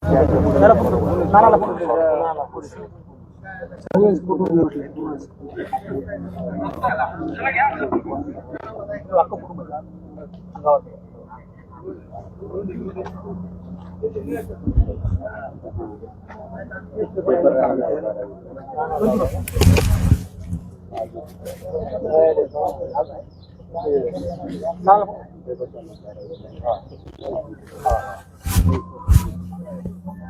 Gracias.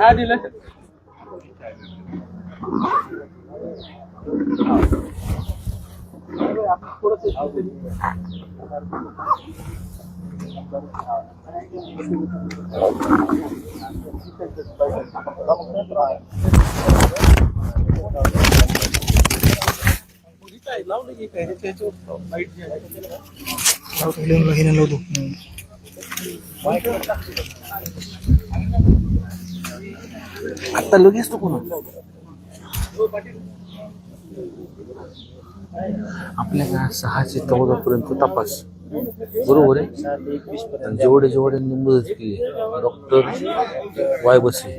هذه لك ना आता लगेच तो कोण? आपल्याला सहाशे चौदा पर्यंत तपास. बरोबर आहे? आणि जेवढे जेवढ्यांनी मदत केली doctor Y Base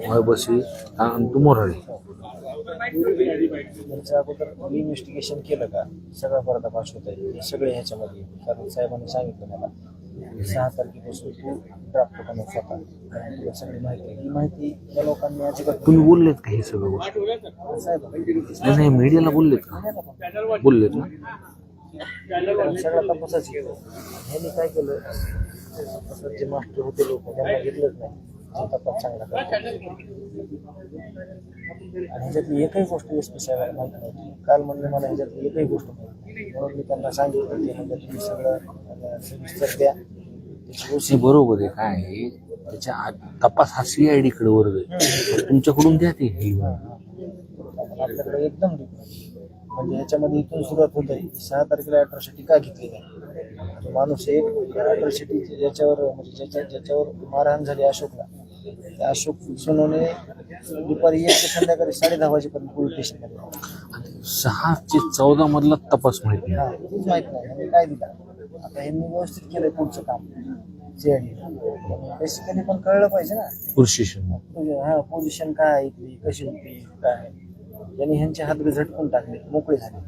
Y Base आणि तू मोराळे त्यांच्या अगोदर इन्व्हेस्टिगेशन केलं का? सगळा पर्दाफाश होत आहे हे सगळे ह्याच्यामध्ये. कारण साहेबांनी सांगितलं मला सहा तारखेपासून तू ड्राफ्ट बनव स्वतः. तुला सगळी माहिती. ही माहिती या लोकांनी अजिबात तुम्ही बोललेत का हे सगळं गोष्टी? नाही नाही मीडियाला बोललेत का? बोललेत ना? सगळा तपासच केलं. ह्यांनी काय केलं? तपासात जे मास्टर होते लोक त्यांना घेतलंच नाही. आणि ह्याच्यातली एकही गोष्ट एस पी साहेबांना माहिती नव्हती काल म्हणले मला ह्याच्यातली एकही गोष्ट माहिती. म्हणून मी त्यांना सांगितलं की म्हणजे तुम्ही सगळं सविस्तर द्या. हे बरोबर आहे काय आहे? त्याच्या आत- तपास हा सीआयडी कडे वर्ग आहे. तुमच्याकडून द्या ते. आपल्याकडे एकदम. म्हणजे ह्याच्यामध्ये इथून सुरुवात होत आहे सहा तारखेला अॅट्रॉसिटी का घेतली नाही माणूस एक अॅट्रॉसिटी ज्याच्यावर म्हणजे ज्याच्या ज्याच्यावर मारहाण झाली अशोकला. त्या अशोक सोनवणे दुपारी एक ते संध्याकाळी साडे दहा वाजेपर्यंत पोलीस स्टेशनमध्ये. सहा ते चौदा मधला तपास माहिती हा हेच माहीत नाही. ह्यांनी काय दिलं? आता ह्यांनी व्यवस्थित केलंय पुढचं काम. सीआयडी बेसिकली पण कळलं पाहिजे ना. प्रोसेशन हा पोझिशन काय आहे इथली कशी होती? काय? यांनी ह्यांचे हात झटकून टाकले. मोकळे झाले.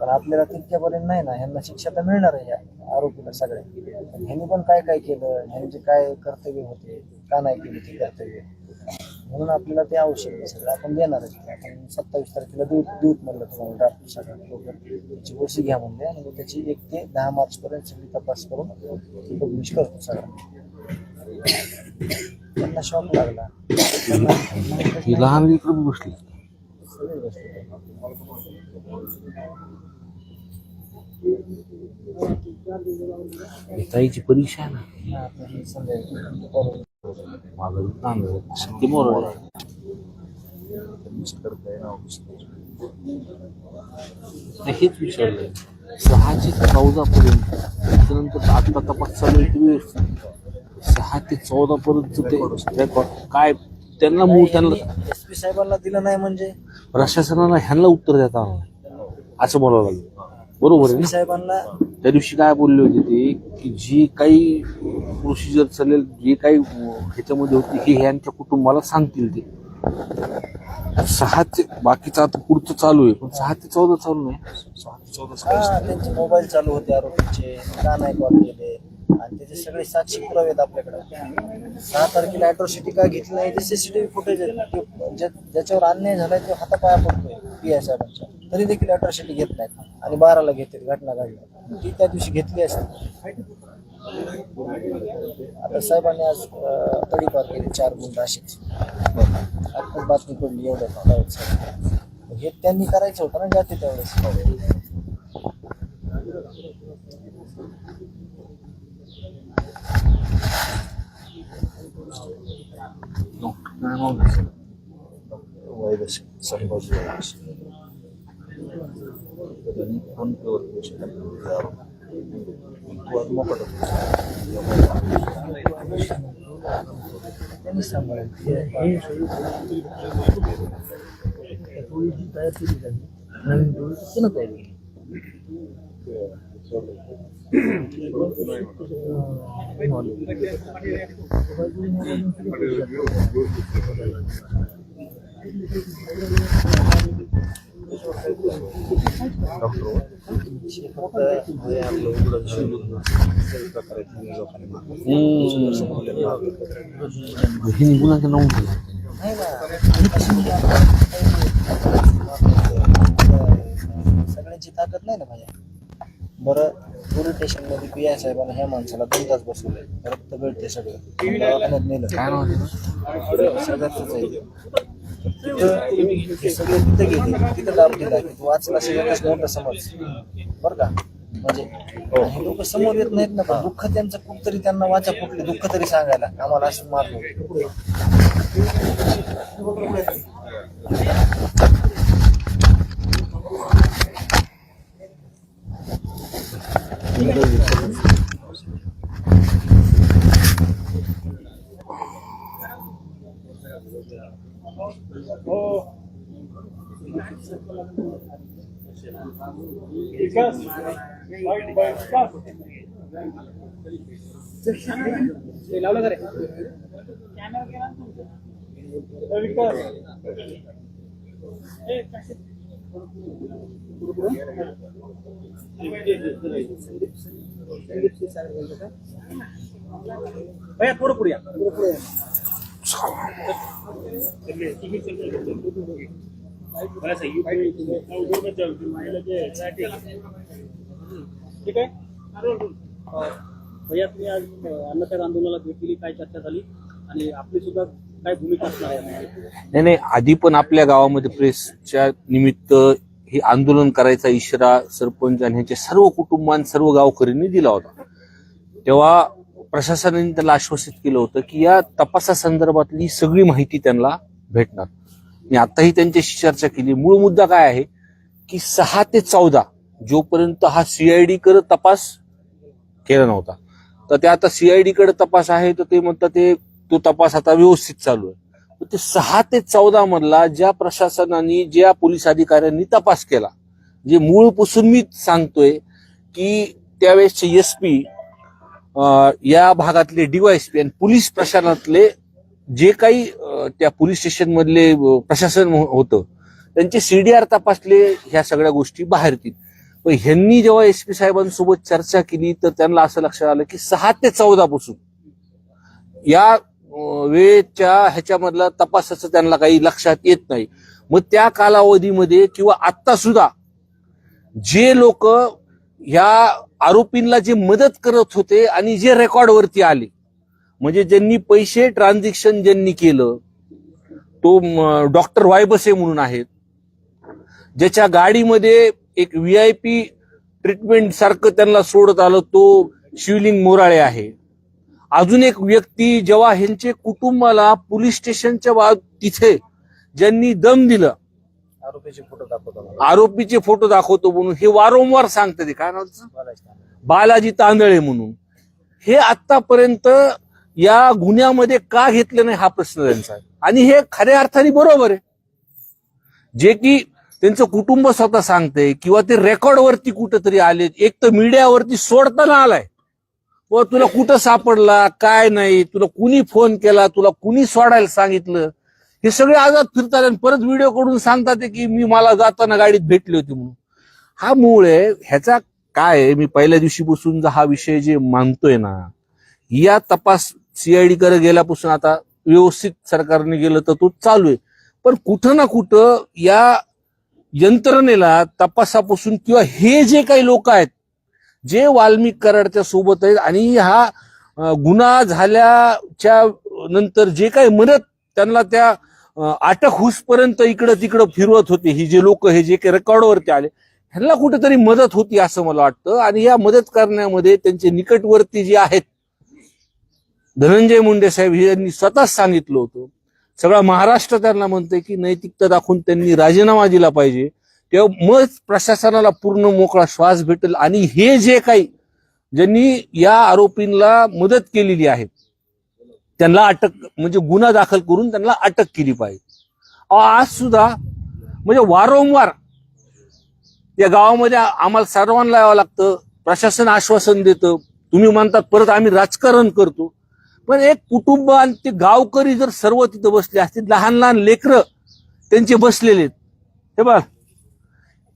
पण आपल्याला तितक्यापर्यंत नाही ना ह्यांना शिक्षा तर मिळणार आहे या आरोपीला सगळ्या. पण ह्यांनी पण काय काय केलं ह्यांचे काय कर्तव्य होते का नाही केले ते कर्तव्य? म्हणून आपल्याला ते आवश्यक आहे सगळं. आपण देणारच आपण सत्तावीस तारखेला देऊ देऊत म्हणलं तुम्हाला ड्राफ्ट सगळं त्याची गोष्टी घ्या म्हणले आणि मग त्याची एक ते दहा मार्च पर्यंत सगळी तपास करून पब्लिश करतो सगळं. त्यांना शॉक लागला. लहान लेकरं बसली. सगळी गोष्ट ताईची परीक्षा आहे ना. माझं मोरड हेच विचारलंय. सहा ते चौदा पर्यंत त्यानंतर आता तपास चालू व्यवस्थित सहा ते चौदा पर्यंत ते काय त्यांना मूळ त्यांना एस पी साहेबांना दिलं नाही म्हणजे? प्रशासनाला ह्यांना उत्तर देता असं बोलावं लागेल. बरोबर आहे साहेबांना त्या दिवशी काय बोलले होते ते की जी काही प्रोसिजर चालेल जे काही ह्याच्यामध्ये होती हे ह्यांच्या कुटुंबाला सांगतील ते. सहा ते बाकीचं आता पुढचं चालू आहे पण सहा ते चौदा चालू नाही. सहा ते चौदा त्यांचे मोबाईल चालू होते आरोपीचे का नाही कॉल केले? आणि त्याचे सगळे साक्षी पुरावे आहेत आपल्याकडे. सहा तारखेला अॅट्रॉसिटी का घेतली नाही ते सीसीटीव्ही फुटेज आहेत. ज्याच्यावर अन्याय झालाय ते हातापाया पडतोय पी आय साहेबांच्या तरी देखील अॅट्रॉसिटी घेत नाहीत. आणि बाराला घेतील घटना घडली. ती त्या दिवशी घेतली असते. आता साहेबांनी आज तडीपार केली चार गुण अशीच आत्ताच बातमी पडली एवढं. हे त्यांनी करायचं होतं ना जाते त्यावेळेस. Não, não é mal disso. O Eidas sai para. Eu nem quando para Nessa parte, é que está a ser. Não não. नोंद केला नाही ना सगळ्यांची ताकद नाही ना भाया बरं पोलीस स्टेशनमध्ये पी आय साहेबांना ह्या माणसाला दोन तास बसवलंय. रक्त गळते सगळं. दवाखान्यात नेलं? सगळ्यातच आहे ते. तिथं ते सगळे तिथं गेले. तिथं लाभ दिला. की तू वाचला सगळ्यात मोठं समज. बरं का? म्हणजे हे. लोक समोर येत नाहीत ना पण दुःख त्यांचं कुठतरी त्यांना वाचा कुठले दुःख तरी सांगायला. आम्हाला असं मारलो. habla करे भैया थोडं पुढे या. थोडं पुढे ठीक आहे? भैया तुम्ही आज अन्नसाहेब आंदोलनाला भेट दिली काय चर्चा झाली? आणि आपली सुद्धा काय भूमिका असणार नाही नाही आधी पण आपल्या गावामध्ये प्रेसच्या निमित्त हे आंदोलन करायचा इशारा सरपंच आणि ह्याच्या सर्व कुटुंबां सर्व गावकऱ्यांनी दिला होता. तेव्हा प्रशासनाने त्याला आश्वासित केलं होतं की या तपासासंदर्भातली सगळी माहिती त्यांना भेटणार. मी आताही त्यांच्याशी चर्चा केली. मूळ मुद्दा काय आहे की सहा ते चौदा जोपर्यंत हा सीआयडी कडे तपास केला नव्हता. तर ते आता सीआयडी कडे तपास आहे तर ते म्हणतात ते तो तपास आता व्यवस्थित चालू आहे. तर ते सहा ते चौदा मधला ज्या प्रशासनाने ज्या पोलीस अधिकाऱ्यांनी तपास केला जे मूळपासून मी सांगतोय की त्यावेळेसचे एस पी या भागातले डीवायएसपी आणि पोलीस प्रशासनातले जे काही त्या पोलीस स्टेशन मधले प्रशासन हो, होतं त्यांचे सीडीआर तपासले ह्या सगळ्या गोष्टी बाहेर येतील. पण ह्यांनी जेव्हा एस पी साहेबांसोबत चर्चा केली तर त्यांना असं लक्षात आलं की सहा ते चौदा पासून या वेळेच्या ह्याच्यामधला तपासाचं त्यांना काही लक्षात येत नाही. मग त्या कालावधीमध्ये किंवा आत्ता सुद्धा जे लोक ह्या आरोपींना जे मदत करत होते आणि जे रेकॉर्डवरती आले म्हणजे ज्यांनी पैसे ट्रान्झॅक्शन ज्यांनी केलं तो डॉक्टर वायबसे म्हणून आहेत ज्याच्या गाडीमध्ये एक व्ही आय पी ट्रीटमेंट सारखं त्यांना सोडत आलं तो शिवलिंग मोराळे आहे. अजून एक व्यक्ती जेव्हा ह्यांचे कुटुंबाला पोलीस स्टेशनच्या बा तिथे ज्यांनी दम दिलं आरोपीचे फोटो दाखवतो आरोपीचे फोटो दाखवतो म्हणून हे वारंवार सांगतात ते काय नाव. बालाजी तांदळे. म्हणून. हे आतापर्यंत या गुन्ह्यामध्ये का घेतलं नाही हा प्रश्न त्यांचा आहे. आणि हे खऱ्या अर्थाने बरोबर आहे. जे की त्यांचं कुटुंब स्वतः सांगते किंवा ते रेकॉर्डवरती कुठंतरी आले एक तर मीडियावरती सोडताना आलाय. व तुला कुठं सापडला काय नाही तुला कुणी फोन केला तुला कुणी सोडायला सांगितलं? हे सगळे आजाद फिरतात आणि परत व्हिडिओ कडून सांगतात की मी मला जाताना गाडीत भेटली होती म्हणून. हा मूळ आहे ह्याचा काय मी पहिल्या दिवशी बसून हा विषय जे मानतोय ना या तपास सीआयडी कडे गेल्यापासून आता व्यवस्थित सरकारने गेलं तर तो चालू आहे. पण कुठं ना कुठं या यंत्रणेला तपासापासून किंवा हे जे काही लोक आहेत जे वाल्मिक कराडच्या सोबत आहेत आणि हा गुन्हा झाल्याच्यानंतर जे काही मदत त्यांना त्या अटक होसपर्यंत इकडं तिकडं फिरवत होते. ही जे लोक हे जे काही रेकॉर्डवरती आले ह्यांना कुठेतरी मदत होती असं मला वाटतं. आणि या मदत करण्यामध्ये त्यांचे निकटवर्ती जे आहेत धनंजय मुंडे साहेब हे यांनी स्वतःच सांगितलं होतं. सगळा महाराष्ट्र त्यांना म्हणतंय की नैतिकता दाखवून त्यांनी राजीनामा दिला पाहिजे. तेव्हा मग प्रशासनाला पूर्ण मोकळा श्वास भेटेल. आणि हे जे काही ज्यांनी या आरोपींना मदत केलेली आहे त्यांना अटक म्हणजे गुन्हा दाखल करून त्यांना अटक केली पाहिजे. अहो, आज सुद्धा म्हणजे वारंवार या गावामध्ये आम्हाला सर्वांना यावं लागतं प्रशासन आश्वासन देतं. तुम्ही म्हणतात परत आम्ही राजकारण करतो. पण एक कुटुंब आणि ते गावकरी जर सर्व तिथं बसले असतील लहान लहान लेकरं त्यांचे बसलेले आहेत. हे बघ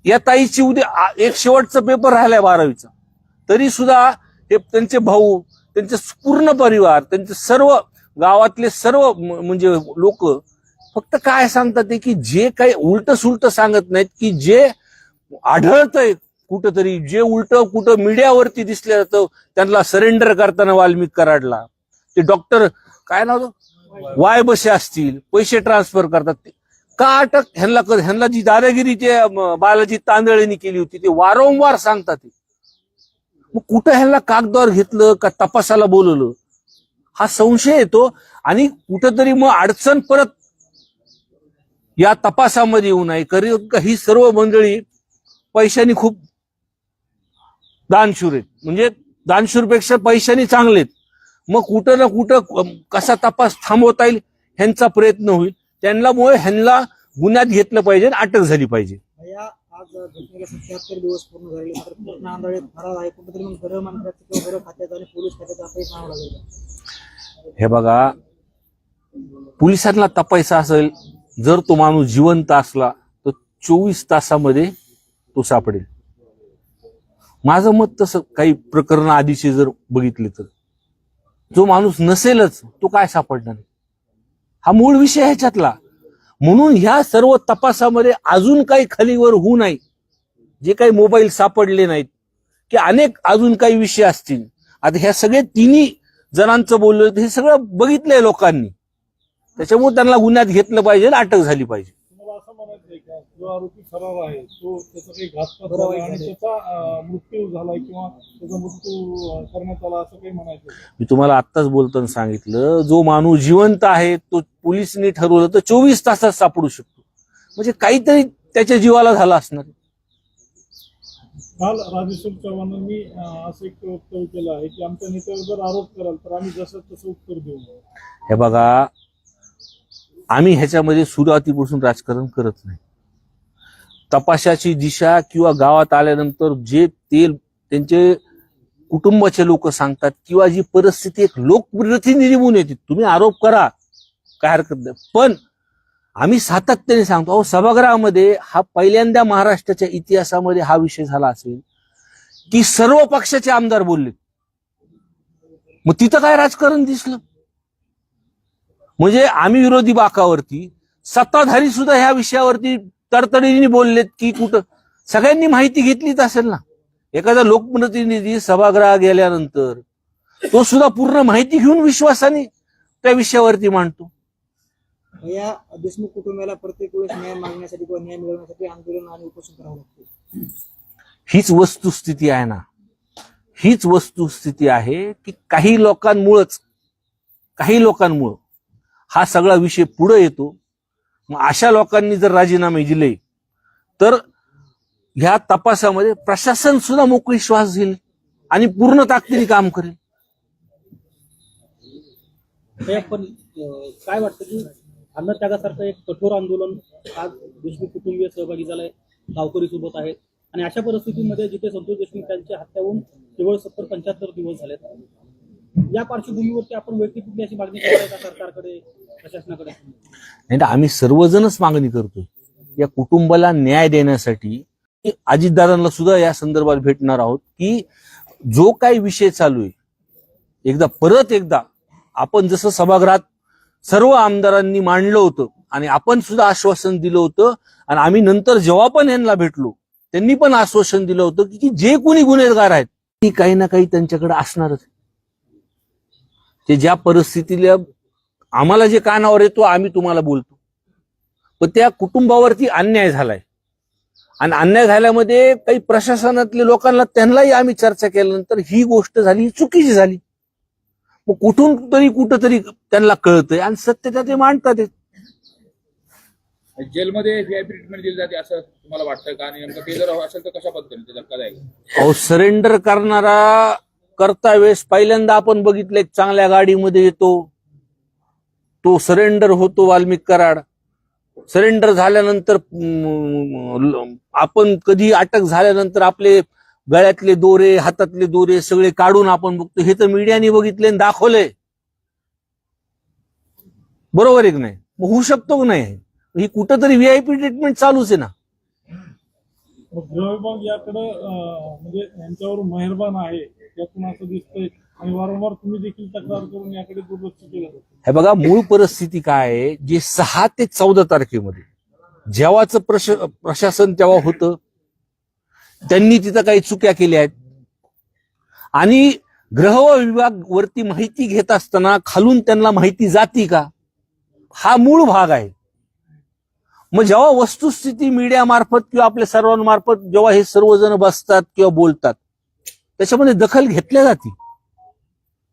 या ताईची उद्या एक शेवटचा पेपर राहिलाय बारावीचा. तरी सुद्धा हे त्यांचे भाऊ त्यांचे पूर्ण परिवार त्यांचे सर्व गावातले सर्व म्हणजे लोक फक्त काय सांगतात ते की जे काही उलट सुलट सांगत नाहीत की जे आढळतंय कुठंतरी जे उलट कुठं मीडियावरती दिसलं जातं त्यांना सरेंडर करताना वाल्मिक कराडला. ते डॉक्टर काय नाव वाय बसे असतील पैसे ट्रान्सफर करतात. ते का अटक ह्यांना कर ह्यांना जी दादागिरी ते बालाजी तांदळेनी केली होती ते वारंवार सांगतात ते मग कुठं ह्यांना कागदावर घेतलं का तपासाला बोलवलं? हा संशय येतो. आणि कुठंतरी मग अडचण परत या तपासामध्ये येऊ नये का ही सर्व मंडळी पैशानी खूप दानशूर आहेत. म्हणजे दानशूरपेक्षा पैशानी चांगलेत मग कुठं ना कुठं कसा तपास थांबवता येईल ह्यांचा प्रयत्न होईल. त्यांनामुळे ह्यांना गुन्ह्यात घेतलं पाहिजे आणि अटक झाली पाहिजे. या आज घटनेला सत्याहत्तर दिवस पूर्ण झालेले मात्र पूर्ण आंधळे फरार आहे. कुठेतरी मग गृहमंत्र्याचं किंवा गृह खात्याचं आणि पोलीस खात्याचं आपल्याला सांगावं लागेल. हे बघा पोलिसांना तपायचा असेल जर तो माणूस जिवंत असला तर चोवीस तासामध्ये तो सापडेल. माझं मत तसं काही प्रकरण आधीचे जर बघितले तर. जो माणूस नसेलच तो काय सापडणार? हा मूळ विषय ह्याच्यातला. म्हणून ह्या सर्व तपासामध्ये अजून काही खालीवर होऊ नाही. जे काही मोबाईल सापडले नाहीत की अनेक अजून काही विषय असतील. आता ह्या सगळे तिन्ही जणांचं बोललं हे सगळं बघितलंय लोकांनी. त्याच्यामुळे त्यांना गुन्ह्यात घेतलं पाहिजे आणि अटक झाली पाहिजे तुम्हाला असं म्हणायचंय का जो आरोपी फरार आहे तो त्याचा काही घातपात झालाय आणि त्याचा मृत्यू झालाय किंवा त्याचा मृत्यू करण्यात आला असं काही म्हणायचं मी तुम्हाला आत्ताच बोलताना सांगितलं जो माणूस जिवंत आहे तो पोलिसांनी ठरवलं तर चोवीस तासात सापडू शकतो. म्हणजे काहीतरी त्याच्या जीवाला झाला असणार. काल राजेश्वर चव्हाणांनी असं एक वक्तव्य केलं आहे की आमच्या नेत्यावर जर आरोप कराल तर आम्ही जसं तसं उत्तर देऊ. हे बघा आम्ही ह्याच्यामध्ये सुरुवातीपासून राजकारण करत नाही. तपाशाची दिशा किंवा गावात आल्यानंतर जे ते त्यांचे कुटुंबाचे लोक सांगतात किंवा जी परिस्थिती एक लोकप्रतिनिधी म्हणून येते. तुम्ही आरोप करा. काय हरकत नाही. पण आम्ही सातत्याने सांगतो अहो सभागृहामध्ये हा पहिल्यांदा महाराष्ट्राच्या इतिहासामध्ये हा विषय झाला असेल की सर्व पक्षाचे आमदार बोलले मग तिथं काय राजकारण दिसलं? म्हणजे आम्ही विरोधी बाकावरती सत्ताधारी सुद्धा ह्या विषयावरती तडतडीने बोललेत की कुठं? सगळ्यांनी माहिती घेतलीच असेल ना. एखादा लोकप्रतिनिधी सभागृह गेल्यानंतर तो सुद्धा पूर्ण माहिती घेऊन विश्वासाने त्या विषयावरती मांडतो. या देशमुख कुटुंबाला प्रत्येक वेळेस न्याय मागण्यासाठी किंवा न्याय मिळवण्यासाठी आंदोलन आणि उपोषण करावं लागते. हीच वस्तुस्थिती आहे ना. हीच वस्तुस्थिती आहे की काही लोकांमुळंच काही लोकांमुळं हा सगळा विषय पुढे येतो. मग अशा लोकांनी जर राजीनामे दिले तर ह्या तपासामध्ये प्रशासन सुद्धा मोकळी श्वास घेईल आणि पूर्ण ताकदीने काम करेल. पण काय वाटतं की अन्न त्यागासारखं एक कठोर आंदोलन आज देशमुख कुटुंबीय सहभागी झालंय गावकरी सोबत आहेत आणि अशा परिस्थितीमध्ये जिथे संतोष देशमुख यांची हत्या होऊन केवळ सत्तर पंच्याहत्तर दिवस झालेत या पार्श्वभूमीवरती आपण वैयक्तिक कुठली अशी मागणी करताय का सरकारकडे प्रशासनाकडे? नाही तर आम्ही सर्वजणच मागणी करतो या कुटुंबाला न्याय देण्यासाठी अजितदादांना सुद्धा या संदर्भात भेटणार आहोत की जो काही विषय चालू आहे एकदा परत एकदा आपण जसं सभागृहात सर्व आमदारांनी मांडलं होतं आणि आपण सुद्धा आश्वासन दिलं होतं आणि आम्ही नंतर जेव्हा पण यांना भेटलो त्यांनी पण आश्वासन दिलं होतं की- की जे कोणी गुन्हेगार आहेत ती काही ना काही त्यांच्याकडे असणारच. ते ज्या परिस्थितीला आम्हाला जे कानावर येतो आम्ही तुम्हाला बोलतो. पण त्या कुटुंबावरती अन्याय झालाय. आणि अन्याय झाल्यामध्ये काही प्रशासनातल्या लोकांना त्यांनाही आम्ही चर्चा केल्यानंतर ही गोष्ट झाली ही चुकीची झाली. मग कुठून तरी कुठंतरी त्यांना कळतंय आणि सत्यता ते मांडतात. जेलमध्ये व्हीआयपी ट्रीटमेंट दिली जाते असं तुम्हाला वाटतं का? आणि नेमकं ते जर असेल तर कशा पद्धतीने ते धक्कादायक अहो सरेंडर करणारा करता वेळेस पहिल्यांदा आपण बघितलं एक चांगल्या गाडीमध्ये येतो. तो सरेंडर होतो वाल्मिक कराड. सरेंडर झाल्यानंतर आपण कधी अटक झाल्यानंतर आपले गळ्यातले दोरे हातातले दोरे सगळे काढून आपण बघतो. हे तर मीडियाने बघितले आणि दाखवलंय बरोबर एक नाही? मग होऊ शकतो की नाही? ही कुठंतरी व्हीआयपी ट्रीटमेंट चालूच आहे ना. याकडे म्हणजे यांच्यावर मेहरबान आहे. यातून असं दिसतंय. आणि वारंवार तुम्ही देखील तक्रार करून याकडे दुर्लक्ष केलं. हे बघा मूळ परिस्थिती काय आहे? जे सहा ते चौदा तारखेमध्ये जेव्हाचं प्रश प्रशासन तेव्हा होतं त्यांनी तिथं काही चुक्या केल्या आहेत. आणि ग्रह विभाग वरती माहिती घेत असताना खालून त्यांना माहिती जाती का? हा मूळ भाग आहे. मग जेव्हा वस्तुस्थिती मीडियामार्फत किंवा आपल्या सर्वांमार्फत जेव्हा हे सर्वजण बसतात किंवा बोलतात त्याच्यामध्ये दखल घेतल्या जाते.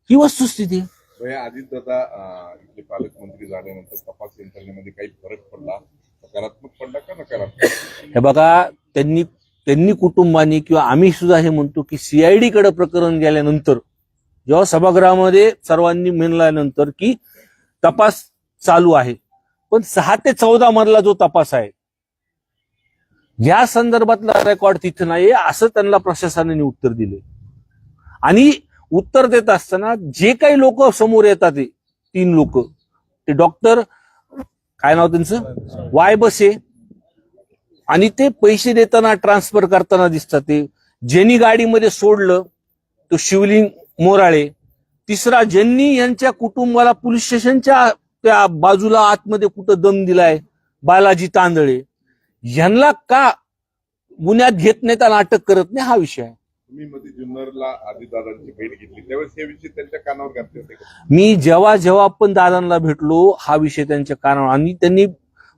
ही वस्तुस्थिती आहे. तर या आधी दादा अं, इथले पालकमंत्री झाल्यानंतर तपास यंत्रणेमध्ये काही फरक पडला? सकारात्मक पडला का नकारात्मक? हे बघा त्यांनी त्यांनी कुटुंबानी किंवा आम्ही सुद्धा हे म्हणतो की सीआयडी कडे प्रकरण गेल्यानंतर जेव्हा सभागृहामध्ये सर्वांनी म्हणल्यानंतर की तपास चालू आहे. पण सहा ते चौदा मधला जो तपास आहे या संदर्भातला रेकॉर्ड तिथे नाही असं त्यांना प्रशासनाने उत्तर दिले आणि उत्तर देत असताना जे काही लोक समोर येतात ते तीन लोक. ते डॉक्टर काय नाव त्यांचं? वाय बसे. आणि ते पैसे देताना ट्रान्सफर करताना दिसतात ते. ज्यांनी गाडीमध्ये सोडलं तो शिवलिंग मोराळे. तिसरा ज्यांनी यांच्या कुटुंबाला पोलीस स्टेशनच्या त्या बाजूला आतमध्ये कुठं दम दिलाय बालाजी तांदळे. यांना का गुन्ह्यात घेत नाहीत आणि अटक करत नाही हा विषय आहे. तुम्ही मध्ये जुन्नरला आदिदादांची भेट घेतली. त्यावेळेस हे विषय त्यांच्या कानावर घातले होते का? मी जेव्हा जेव्हा पण दादांना भेटलो हा विषय त्यांच्या कानावर आणि त्यांनी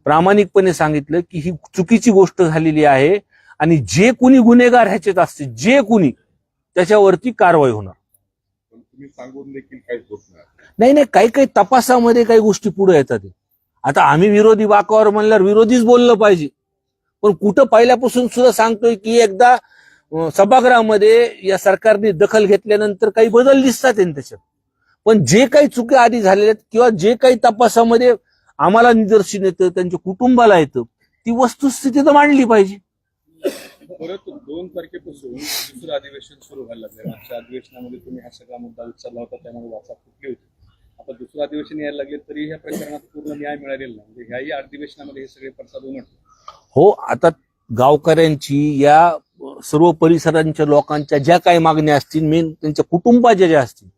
प्रामाणिकपणे सांगितलं की ही चुकीची गोष्ट झालेली आहे आणि जे कुणी गुन्हेगार ह्याच्यात असते जे कुणी त्याच्यावरती कारवाई होणार. पण तुम्ही सांगून देखील काहीच होत नाही. नाही नाही काही काही तपासामध्ये काही गोष्टी पुढे येतात आता आम्ही विरोधी वाकावर म्हणल्यावर विरोधीच बोललं पाहिजे. पण कुठं पहिल्यापासून सुद्धा सांगतोय की एकदा सभागृहामध्ये या सरकारने दखल घेतल्यानंतर काही बदल दिसतात त्याच्यात. पण जे काही चुकी आधी झालेल्या आहेत किंवा जे काही तपासामध्ये आम्हाला निदर्शन येतं त्यांच्या कुटुंबाला येतं ती वस्तुस्थिती तर मांडली पाहिजे. परत दोन तारखेपासून दुसरं अधिवेशन सुरू व्हायला लागलं मागच्या अधिवेशनामध्ये तुम्ही हा सगळा मुद्दा उचलला होता त्यामुळे वाचा फुटली होती. आता दुसरं अधिवेशन यायला लागले तरी ह्या प्रकरणात पूर्ण न्याय मिळालेला नाही. म्हणजे ह्याही अधिवेशनामध्ये हे सगळे प्रसाद उमटले. हो आता गावकऱ्यांची या सर्व परिसरांच्या लोकांच्या ज्या काही मागण्या असतील मेन त्यांच्या कुटुंबाच्या ज्या असतील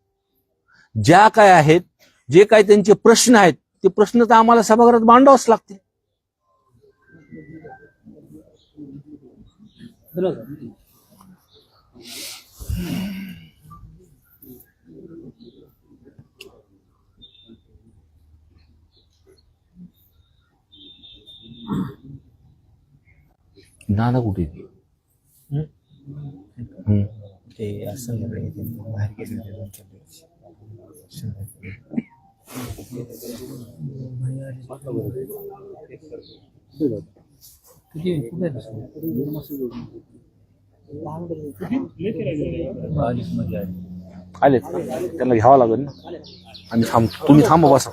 ज्या काय आहेत जे काही त्यांचे प्रश्न आहेत ते प्रश्न तर आम्हाला सभागृहात मांडावंच लागतील. धन्यवाद नाना कुठे? हम्म. ते असं ते बाहेर गेले. किती कुठे त्यांना घ्यावं लागेल ना आम्ही थांब तुम्ही थांबा बसा